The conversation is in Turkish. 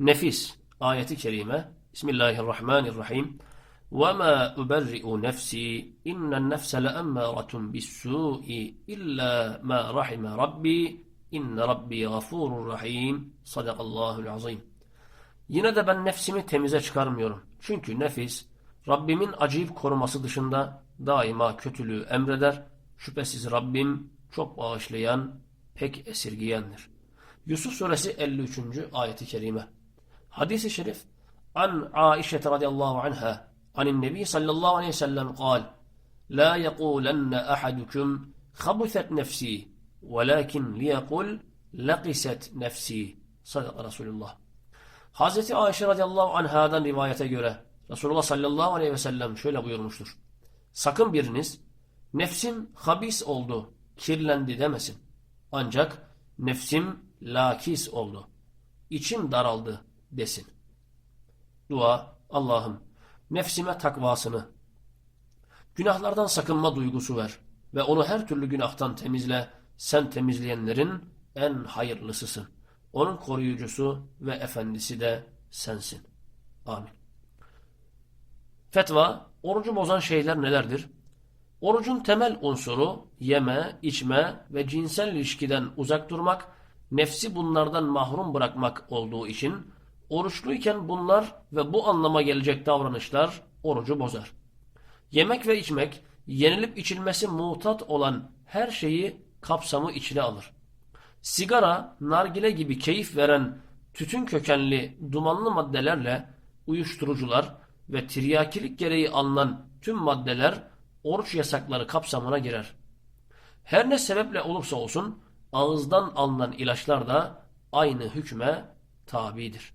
Nefis ayeti kerime Bismillahirrahmanirrahim. Ve ma uberri'u nefsi innen nefse leemmaratun bissu'i illa ma rahime rabbi inne rabbi gafurur rahim. Sadakallahul azim. Yine de ben nefsimi temize çıkarmıyorum. Çünkü nefis Rabbimin acayip koruması dışında daima kötülüğü emreder. Şüphesiz Rabbim çok bağışlayan, pek esirgiyendir. Yusuf suresi 53. ayeti kerime. Hadis-i şerif An Aişe radıyallahu anha anin nebi sallallahu aleyhi ve sellem kal La yekulenne ahadukum khabuthet nefsi velakin liyekul lakiset nefsi. Sadaka Resulullah. Hazreti Ayşe radıyallahu anhadan rivayete göre Resulullah sallallahu aleyhi ve sellem şöyle buyurmuştur. Sakın biriniz nefsim habis oldu, kirlendi demesin. Ancak nefsim lakis oldu, içim daraldı desin. Dua, Allah'ım nefsime takvasını, günahlardan sakınma duygusu ver ve onu her türlü günahtan temizle, sen temizleyenlerin en hayırlısısın. Onun koruyucusu ve efendisi de sensin. Amin. Fetva, orucu bozan şeyler nelerdir? Orucun temel unsuru yeme, içme ve cinsel ilişkiden uzak durmak, nefsi bunlardan mahrum bırakmak olduğu için oruçluyken bunlar ve bu anlama gelecek davranışlar orucu bozar. Yemek ve içmek, yenilip içilmesi mutat olan her şeyi kapsamı içine alır. Sigara, nargile gibi keyif veren tütün kökenli dumanlı maddelerle uyuşturucular ve tiryakilik gereği alınan tüm maddeler oruç yasakları kapsamına girer. Her ne sebeple olursa olsun ağızdan alınan ilaçlar da aynı hükme tabidir.